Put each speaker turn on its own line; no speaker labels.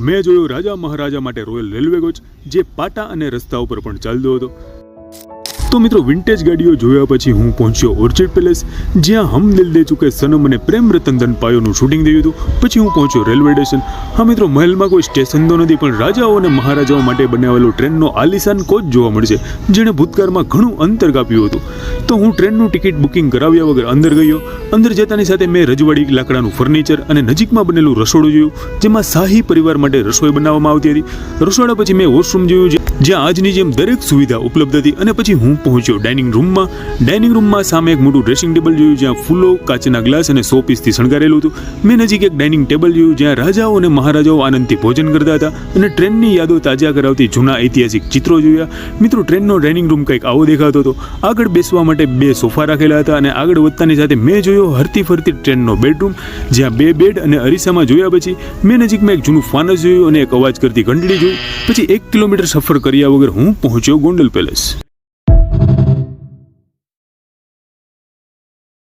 મેં જોયો રાજા મહારાજા માટે રોયલ રેલવે કોચ, જે પાટા અને રસ્તા ઉપર પણ ચાલતો હતો. તો મિત્રો વિન્ટેજ ગાડીઓ જોયા પછી હું પહોંચ્યો ઓર્ચિડ પેલેસ જ્યાં હમ દિલ દે ચુકે સનમ અને પ્રેમ રતન ધન પાયોનું શૂટિંગ થયું હતું. પછી હું પહોંચ્યો રેલવે સ્ટેશન હા મિત્રો, મહેલમાં કોઈ સ્ટેશન તો નથી, પણ રાજાઓ અને મહારાજાઓ માટે બનાવેલો ટ્રેનનો આલિશાન કોચ જોવા મળશે જેણે ભૂતકાળમાં ઘણું અંતર કાપ્યું હતું. તો હું ટ્રેનનું ટિકિટ બુકિંગ કરાવ્યા વગર અંદર ગયો. અંદર જતાની સાથે મેં રજવાડી લાકડાનું ફર્નિચર અને નજીકમાં બનેલું રસોડું જોયું, જેમાં શાહી પરિવાર માટે રસોઈ બનાવવામાં આવતી હતી. રસોડા પછી મેં વોશરૂમ જોયું, જ્યાં આજની જેમ દરેક સુવિધા ઉપલબ્ધ હતી અને પછી હું પહોંચ્યો ડાઇનિંગ રૂમમાં ડાઇનિંગ રૂમમાં સામે એક મોટું ડ્રેસિંગ ટેબલ જોયું જ્યાં ફૂલો, કાચના ગ્લાસ અને સો પીસથી શણગારેલું હતું. મેં નજીક એક ડાઇનિંગ ટેબલ જોયું જ્યાં રાજાઓ અને મહારાજાઓ આનંદથી ભોજન કરતા હતા અને ટ્રેનની યાદો તાજા કરાવતી જૂના ઐતિહાસિક ચિત્રો જોયા. મિત્રો ટ્રેનનો ડાઇનિંગ રૂમ કંઈક આવો દેખાતો હતો. આગળ બેસવા માટે બે સોફા રાખેલા હતા અને આગળ વધતાની સાથે મેં જોયો હરતી ફરતી ટ્રેનનો બેડરૂમ જ્યાં બે બેડ અને અરીસામાં જોયા પછી મેં નજીકમાં એક જૂનું ફાનસ જોયું અને એક અવાજ કરતી ઘંટડી જોઈ. પછી એક કિલોમીટર સફર કર્યા વગર હું પહોંચ્યો ગોંડલ પેલેસ